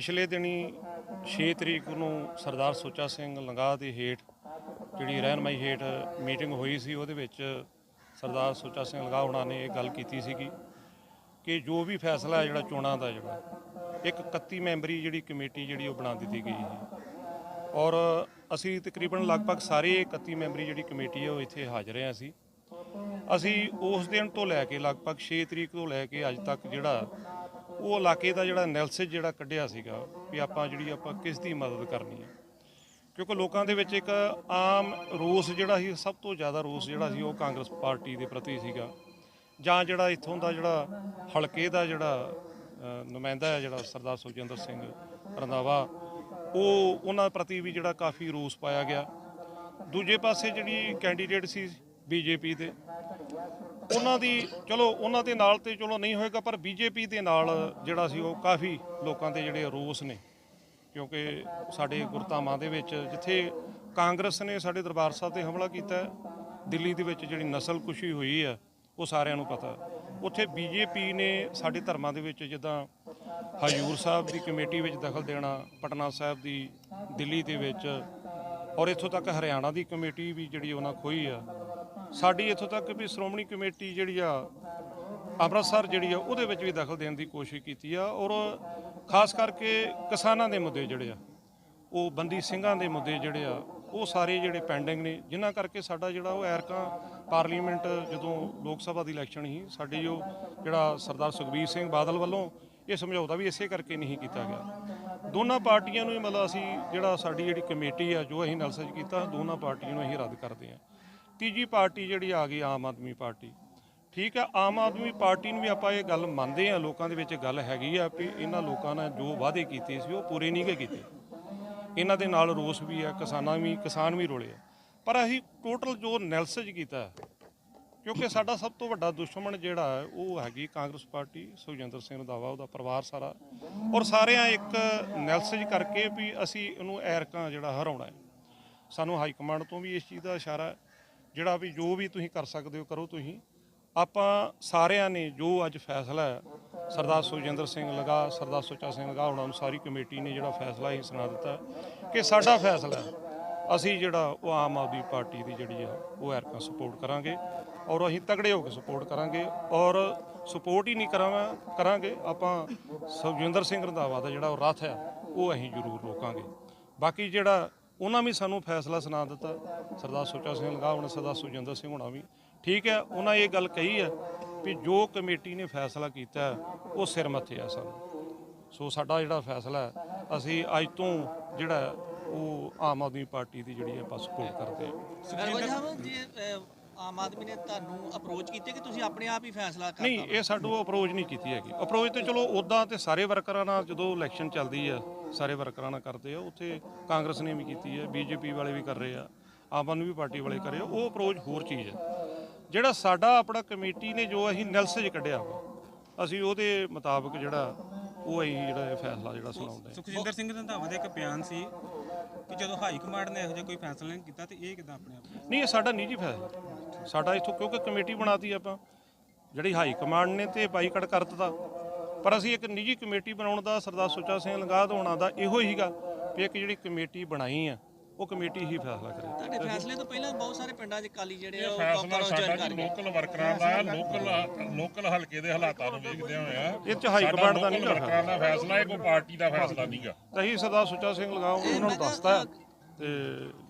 ਪਿਛਲੇ ਦਿਨੀ 6 ਤਰੀਕ ਨੂੰ ਸਰਦਾਰ ਸੁੱਚਾ ਸਿੰਘ ਲੰਗਾ ਦੇ ਹੇਠ ਜਿਹੜੀ ਰਹਿਨਮਾਈ ਹੇਠ ਮੀਟਿੰਗ ਹੋਈ ਸੀ, ਉਹਦੇ ਵਿੱਚ ਸਰਦਾਰ ਸੁੱਚਾ ਸਿੰਘ ਲੰਗਾ ਹੋਣਾ ਨੇ ਇਹ ਗੱਲ ਕੀਤੀ ਸੀਗੀ ਕਿ ਜੋ ਵੀ ਫੈਸਲਾ ਹੈ ਜਿਹੜਾ ਚੋਣਾਂ ਦਾ ਜਿਹੜਾ, ਇੱਕ 31 ਮੈਂਬਰੀ ਜਿਹੜੀ ਕਮੇਟੀ ਜਿਹੜੀ ਉਹ ਬਣਾ ਦਿੱਤੀ ਗਈ ਹੈ ਔਰ ਅਸੀਂ ਤਕਰੀਬਨ ਲਗਭਗ ਸਾਰੇ 31 ਮੈਂਬਰੀ ਜਿਹੜੀ ਕਮੇਟੀ ਹੈ ਉਹ ਇੱਥੇ ਹਾਜ਼ਰ ਹਾਂ ਅਸੀਂ। ਅਸੀਂ ਉਸ ਦਿਨ ਤੋਂ ਲੈ ਕੇ ਲਗਭਗ 6 ਤਰੀਕ ਤੋਂ ਲੈ ਕੇ ਅੱਜ ਤੱਕ ਜਿਹੜਾ ਉਹ ਇਲਾਕੇ ਦਾ ਜਿਹੜਾ ਐਨਾਲਿਸਿਸ ਜਿਹੜਾ ਕੱਢਿਆ ਸੀਗਾ ਵੀ ਆਪਾਂ ਜਿਹੜੀ ਆਪਾਂ ਕਿਸ ਦੀ ਮਦਦ ਕਰਨੀ ਹੈ ਕਿਉਂਕਿ ਲੋਕਾਂ ਦੇ ਵਿੱਚ ਇੱਕ ਆਮ ਰੋਸ ਜਿਹੜਾ ਸੀ, ਸਭ ਤੋਂ ਜ਼ਿਆਦਾ ਰੋਸ ਜਿਹੜਾ ਸੀ ਉਹ ਕਾਂਗਰਸ ਪਾਰਟੀ ਦੇ ਪ੍ਰਤੀ ਸੀਗਾ। ਜਾਂ ਜਿਹੜਾ ਇੱਥੋਂ ਦਾ ਜਿਹੜਾ ਹਲਕੇ ਦਾ ਜਿਹੜਾ ਨੁਮਾਇੰਦਾ ਹੈ ਜਿਹੜਾ ਸਰਦਾਰ ਸੁਖਜਿੰਦਰ ਸਿੰਘ ਰੰਧਾਵਾ, ਉਹ ਉਹਨਾਂ ਪ੍ਰਤੀ ਵੀ ਜਿਹੜਾ ਕਾਫੀ ਰੋਸ ਪਾਇਆ ਗਿਆ। ਦੂਜੇ ਪਾਸੇ ਜਿਹੜੀ ਕੈਂਡੀਡੇਟ ਸੀ ਬੀਜੇਪੀ ਦੇ ਉਹਨਾਂ ਦੀ, ਚਲੋ ਉਹਨਾਂ ਦੇ ਨਾਲ ਤੇ ਚਲੋ ਨਹੀਂ ਹੋਏਗਾ, ਪਰ ਬੀਜੇਪੀ ਦੇ ਨਾਲ ਜਿਹੜਾ ਸੀ ਉਹ ਕਾਫੀ ਲੋਕਾਂ ਦੇ ਜਿਹੜੇ ਰੋਸ ਨੇ ਕਿਉਂਕਿ ਸਾਡੇ ਗੁਰਧਾਮਾਂ ਦੇ ਵਿੱਚ ਜਿੱਥੇ ਕਾਂਗਰਸ ਨੇ ਸਾਡੇ ਦਰਬਾਰ ਸਾਹਿਬ ਤੇ ਹਮਲਾ ਕੀਤਾ, ਦਿੱਲੀ ਦੇ ਵਿੱਚ ਜਿਹੜੀ ਨਸਲਕੁਸ਼ੀ ਹੋਈ ਹੈ ਉਹ ਸਾਰਿਆਂ ਨੂੰ ਪਤਾ ਹੈ। ਉੱਥੇ ਬੀਜੇਪੀ ਨੇ ਸਾਡੇ ਧਰਮਾਂ ਦੇ ਵਿੱਚ ਜਿੱਦਾਂ ਹਜੂਰ ਸਾਹਿਬ ਦੀ ਕਮੇਟੀ ਵਿੱਚ ਦਖਲ ਦੇਣਾ, ਪਟਨਾ ਸਾਹਿਬ ਦੀ ਦਿੱਲੀ ਦੇ ਵਿੱਚ, ਔਰ ਇੱਥੋਂ ਤੱਕ ਹਰਿਆਣਾ ਦੀ ਕਮੇਟੀ ਵੀ ਜਿਹੜੀ ਉਹਨਾਂ ਖੋਈ ਆ ਸਾਡੀ ਇੱਥੋਂ ਤੱਕ ਵੀ ਸ਼੍ਰੋਮਣੀ ਕਮੇਟੀ ਜਿਹੜੀ ਆ, ਅੰਮ੍ਰਿਤਸਰ ਜਿਹੜੀ ਆ, ਉਹਦੇ ਵਿੱਚ ਵੀ ਦਖਲ ਦੇਣ ਦੀ ਕੋਸ਼ਿਸ਼ ਕੀਤੀ ਆ ਔਰ ਖਾਸ ਕਰਕੇ ਕਿਸਾਨਾਂ ਦੇ ਮੁੱਦੇ ਜਿਹੜੇ ਆ, ਉਹ ਬੰਦੀ ਸਿੰਘਾਂ ਦੇ ਮੁੱਦੇ ਜਿਹੜੇ ਆ, ਉਹ ਸਾਰੇ ਜਿਹੜੇ ਪੈਂਡਿੰਗ ਨੇ, ਜਿਨ੍ਹਾਂ ਕਰਕੇ ਸਾਡਾ ਜਿਹੜਾ ਉਹ ਐਰਕਾਂ ਪਾਰਲੀਮੈਂਟ ਜਦੋਂ ਲੋਕ ਸਭਾ ਦੀ ਇਲੈਕਸ਼ਨ ਸੀ, ਸਾਡੀ ਜੋ ਜਿਹੜਾ ਸਰਦਾਰ ਸੁਖਬੀਰ ਸਿੰਘ ਬਾਦਲ ਵੱਲੋਂ ਇਹ ਸਮਝੌਤਾ ਵੀ ਇਸੇ ਕਰਕੇ ਨਹੀਂ ਕੀਤਾ ਗਿਆ। ਦੋਨਾਂ ਪਾਰਟੀਆਂ ਨੂੰ ਮਤਲਬ ਅਸੀਂ ਜਿਹੜਾ ਸਾਡੀ ਜਿਹੜੀ ਕਮੇਟੀ ਆ, ਜੋ ਅਸੀਂ ਨਲਸਜ ਕੀਤਾ, ਦੋਨਾਂ ਪਾਰਟੀਆਂ ਨੂੰ ਅਸੀਂ ਰੱਦ ਕਰਦੇ ਹਾਂ ਤੀਜੀ ਪਾਰਟੀ ਜਿਹੜੀ ਆ ਗਈ ਆਮ ਆਦਮੀ ਪਾਰਟੀ। ਠੀਕ ਹੈ, ਆਮ ਆਦਮੀ ਪਾਰਟੀ ਨੂੰ ਵੀ ਆਪਾਂ ਇਹ ਗੱਲ ਮੰਨਦੇ ਆ ਲੋਕਾਂ ਦੇ ਵਿੱਚ ਗੱਲ ਹੈਗੀ ਆ ਵੀ ਇਹਨਾਂ ਲੋਕਾਂ ਨੇ ਜੋ ਵਾਅਦੇ ਕੀਤੇ ਸੀ ਉਹ ਪੂਰੇ ਨਹੀਂ ਗੇ ਕੀਤੇ। ਇਹਨਾਂ ਦੇ ਨਾਲ ਰੋਸ ਵੀ ਆ, ਕਿਸਾਨਾਂ ਵੀ, ਕਿਸਾਨ ਵੀ ਰੋਲੇ ਆ। ਪਰ ਅਸੀਂ ਟੋਟਲ ਜੋ ਨੈਲਸਜ ਕੀਤਾ, ਕਿਉਂਕਿ ਸਾਡਾ ਸਭ ਤੋਂ ਵੱਡਾ ਦੁਸ਼ਮਣ ਜਿਹੜਾ ਹੈ, ਉਹ ਹੈਗੀ ਕਾਂਗਰਸ ਪਾਰਟੀ, ਸੁਖਜਿੰਦਰ ਸਿੰਘ ਰੰਧਾਵਾ ਉਹਦਾ ਪਰਿਵਾਰ ਸਾਰਾ। ਔਰ ਸਾਰਿਆਂ ਇੱਕ ਨੈਲਸਜ ਕਰਕੇ ਵੀ ਅਸੀਂ ਇਹਨੂੰ ਐਰਕਾਂ ਜਿਹੜਾ ਹਰਾਉਣਾ ਹੈ। ਸਾਨੂੰ ਹਾਈ ਕਮਾਂਡ ਤੋਂ ਵੀ ਇਸ ਚੀਜ਼ ਦਾ ਇਸ਼ਾਰਾ ਹੈ। ਜਿਹੜਾ ਵੀ ਜੋ ਵੀ ਤੁਸੀਂ ਕਰ ਸਕਦੇ ਹੋ ਕਰੋ ਤੁਸੀਂ। ਆਪਾਂ ਸਾਰਿਆਂ ਨੇ ਜੋ ਅੱਜ ਫੈਸਲਾ ਹੈ, ਸਰਦਾਰ ਸੁਖਜਿੰਦਰ ਸਿੰਘ ਲਗਾ, ਸਰਦਾਰ ਸੁੱਚਾ ਸਿੰਘ ਲਗਾ ਉਹਨਾਂ ਨੂੰ ਸਾਰੀ ਕਮੇਟੀ ਨੇ ਜਿਹੜਾ ਫੈਸਲਾ ਹੀ ਸੁਣਾ ਦਿੱਤਾ ਕਿ ਸਾਡਾ ਫੈਸਲਾ ਅਸੀਂ ਜਿਹੜਾ ਉਹ ਆਮ ਆਦਮੀ ਪਾਰਟੀ ਦੀ ਜਿਹੜੀ ਆ, ਉਹ ਐਰਕਾਂ ਸਪੋਰਟ ਕਰਾਂਗੇ ਔਰ ਅਸੀਂ ਤਗੜੇ ਹੋ ਕੇ ਸਪੋਰਟ ਕਰਾਂਗੇ ਔਰ ਸਪੋਰਟ ਹੀ ਨਹੀਂ ਕਰਾਂਗਾ ਕਰਾਂਗੇ। ਆਪਾਂ ਸੁਖਜਿੰਦਰ ਸਿੰਘ ਰੰਧਾਵਾ ਦਾ ਜਿਹੜਾ ਉਹ ਰੱਥ ਹੈ, ਉਹ ਅਸੀਂ ਜ਼ਰੂਰ ਰੋਕਾਂਗੇ। ਬਾਕੀ ਜਿਹੜਾ ਉਹਨਾਂ ਵੀ ਸਾਨੂੰ ਫੈਸਲਾ ਸੁਣਾ ਦਿੱਤਾ। ਸਰਦਾਰ ਸੁੱਚਾ ਸਿੰਘ ਲਗਾ ਹੁਣ ਸਰਦਾਰ ਸੁਖਜਿੰਦਰ ਸਿੰਘ ਹੋਣਾ ਵੀ। ਠੀਕ ਹੈ ਉਹਨਾਂ ਇਹ ਗੱਲ ਕਹੀ ਹੈ ਵੀ ਜੋ ਕਮੇਟੀ ਨੇ ਫੈਸਲਾ ਕੀਤਾ ਹੈ, ਉਹ ਸਿਰ ਮੱਥੇ ਆ ਸਾਨੂੰ। ਸੋ ਸਾਡਾ ਜਿਹੜਾ ਫੈਸਲਾ ਹੈ ਅਸੀਂ ਅੱਜ ਤੋਂ ਜਿਹੜਾ ਹੈ, ਉਹ ਆਮ ਆਦਮੀ ਪਾਰਟੀ ਦੀ ਜਿਹੜੀ ਆਪਾਂ ਸਪੋਰਟ ਕਰਦੇ ਹਾਂ। ਆਮ ਆਦਮੀ ਨੇ ਤੁਹਾਨੂੰ ਅਪਰੋਚ ਕੀਤੀ ਕਿ ਤੁਸੀਂ ਆਪਣੇ ਆਪ ਹੀ ਫੈਸਲਾ ਕਰਤਾ? ਨਹੀਂ ਇਹ ਸਾਡੂ ਅਪਰੋਚ ਨਹੀਂ ਕੀਤੀ ਹੈਗੀ। ਅਪਰੋਚ ਤੇ ਚਲੋ ਉਦਾਂ ਤੇ ਸਾਰੇ ਵਰਕਰਾਂ ਨਾਲ ਜਦੋਂ ਇਲੈਕਸ਼ਨ ਚੱਲਦੀ ਆ ਸਾਰੇ ਵਰਕਰਾਂ ਨਾਲ ਕਰਦੇ ਆ। ਉੱਥੇ ਕਾਂਗਰਸ ਨੇ ਵੀ ਕੀਤੀ ਹੈ ਬੀਜੇਪੀ ਵਾਲੇ ਵੀ ਕਰ ਰਹੇ ਆ ਆਮ ਆਦਮੀ ਪਾਰਟੀ ਵਾਲੇ ਕਰ ਰਹੇ ਆ। ਉਹ ਅਪਰੋਚ ਹੋਰ ਚੀਜ਼ ਹੈ ਜਿਹੜਾ ਸਾਡਾ ਆਪਣਾ ਕਮੇਟੀ ਨੇ ਜੋ ਅਸੀਂ ਨੈਲਸਜ ਕੱਢਿਆ ਵਾ ਅਸੀਂ ਉਹਦੇ ਮੁਤਾਬਕ ਜਿਹੜਾ ਉਹ ਅਸੀਂ ਜਿਹੜਾ ਇਹ ਫੈਸਲਾ ਜਿਹੜਾ ਸੁਣਾਉਂਦੇ ਸੁਖਜਿੰਦਰ ਸਿੰਘ ਰੰਧਾਵਾ ਦਾ ਇੱਕ ਬਿਆਨ ਸੀ ਕਿ ਜਦੋਂ ਹਾਈ ਕਮਾਂਡ ਨੇ ਇਹੋ ਜਿਹਾ ਕੋਈ ਫੈਸਲਾ ਨਹੀਂ ਕੀਤਾ ਤੇ ਇਹ ਕਿਦਾਂ ਆਪਣੇ ਆਪ ਨਹੀਂ ਇਹ ਸਾਡਾ ਨਿੱਜੀ ਫੈਸਲਾ। ਸਾਡਾ ਇਥੋਂ ਕਿਉਂਕਿ ਕਮੇਟੀ ਬਣਾਤੀ ਆਪਾਂ। ਜਿਹੜੀ ਹਾਈ ਕਮਾਂਡ ਨੇ ਤੇ ਬਾਈਕਾਟ ਕਰ ਦਿੱਤਾ ਪਰ ਅਸੀਂ ਇੱਕ ਨਿੱਜੀ ਕਮੇਟੀ ਬਣਾਉਣ ਦਾ ਸਰਦਾਰ ਸੁੱਚਾ ਸਿੰਘ ਲੰਗਾਹ ਹੋਣਾ ਦਾ ਇਹੋ ਹੀਗਾ ਵੀ ਇੱਕ ਜਿਹੜੀ ਕਮੇਟੀ ਬਣਾਈ ਆ ਉਹ ਕਮੇਟੀ ਹੀ ਫੈਸਲਾ ਕਰੇ। ਤੁਹਾਡੇ ਫੈਸਲੇ ਤੋਂ ਪਹਿਲਾਂ ਬਹੁਤ ਸਾਰੇ ਪਿੰਡਾਂ 'ਚ ਕਾਲੀ ਜਿਹੜੇ ਆ ਉਹ ਕਾਂਗਰਸ ਸਾਡਾ ਜੁਆਇਨ ਕਰ ਗਏ ਲੋਕਲ ਵਰਕਰਾਂ ਦਾ ਲੋਕਲ ਲੋਕਲ ਹਲਕੇ ਦੇ ਹਾਲਾਤਾਂ ਨੂੰ ਵੇਖਦੇ ਹੋਇਆ ਇਹ ਚ ਹਾਈ ਕਮਾਂਡ ਦਾ ਨਹੀਂ ਵਰਕਰਾਂ ਦਾ ਫੈਸਲਾ ਹੈ ਕੋਈ ਪਾਰਟੀ ਦਾ ਫੈਸਲਾ ਨਹੀਂਗਾ ਅਸੀਂ ਸਰਦਾਰ ਸੁੱਚਾ ਸਿੰਘ ਲੰਗਾਹ ਉਹਨਾਂ ਨੂੰ ਦੱਸਦਾ ਤੇ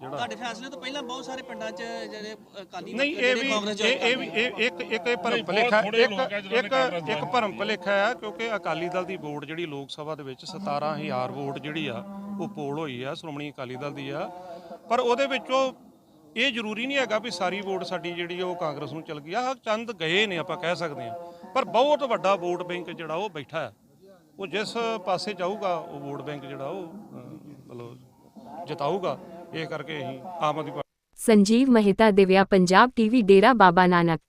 ਜਿਹੜਾ ਤੁਹਾਡੇ ਫੈਸਲੇ ਤੋਂ ਪਹਿਲਾਂ ਬਹੁਤ ਸਾਰੇ ਪਿੰਡਾਂ 'ਚ ਜਿਹੜੇ ਅਹ, ਕਾਲੀ ਨਹੀਂ ਇਹ ਜਿਹੜੇ ਵੀ ਕਾਂਗਰਸ ਇਹ join ਇਹ ਵੀ ਇਹ ਇੱਕ ਇੱਕ ਇਹ ਭਰਮ ਭਲੇਖਾ ਥੋੜ੍ਹੇ ਇੱਕ ਲੋਕ ਆ ਜਿਨ੍ਹਾਂ ਨੇ ਇੱਕ ਕਾਂਗਰਸ ਇੱਕ ਭਰਮ ਭਲੇਖਾ ਹੈ ਕਿਉਂਕਿ ਅਕਾਲੀ ਦਲ ਦੀ ਵੋਟ ਜਿਹੜੀ ਲੋਕ ਸਭਾ ਦੇ ਵਿੱਚ 17000 ਵੋਟ ਜਿਹੜੀ ਆ ਉਹ ਪੋਲ ਹੋਈ ਆ ਸ਼੍ਰੋਮਣੀ ਅਕਾਲੀ ਦਲ ਦੀ ਆ। ਪਰ ਉਹਦੇ ਵਿੱਚੋਂ ਇਹ ਜ਼ਰੂਰੀ ਨਹੀਂ ਹੈਗਾ ਵੀ ਸਾਰੀ ਵੋਟ ਸਾਡੀ ਜਿਹੜੀ ਉਹ ਕਾਂਗਰਸ ਨੂੰ ਚਲ ਗਈ ਆ। ਚੰਦ ਗਏ ਨੇ ਆਪਾਂ ਕਹਿ ਸਕਦੇ ਆ। ਪਰ ਬਹੁਤ ਵੱਡਾ ਵੋਟ ਬੈਂਕ ਜਿਹੜਾ ਉਹ ਬੈਠਾ ਹੈ ਉਹ ਜਿਸ ਪਾਸੇ ਜਾਊਗਾ ਉਹ ਵੋਟ ਬੈਂਕ ਜਿਹੜਾ ਉਹ ਮਤਲਬ ਜਿਤਾਊਗਾ। ਇਹ ਕਰਕੇ ਅਸੀਂ ਆਮ ਆਦਮੀ ਸੰਜੀਵ ਮਹਿਤਾ ਦਿਵਿਆ ਪੰਜਾਬ ਟੀਵੀ ਡੇਰਾ ਬਾਬਾ ਨਾਨਕ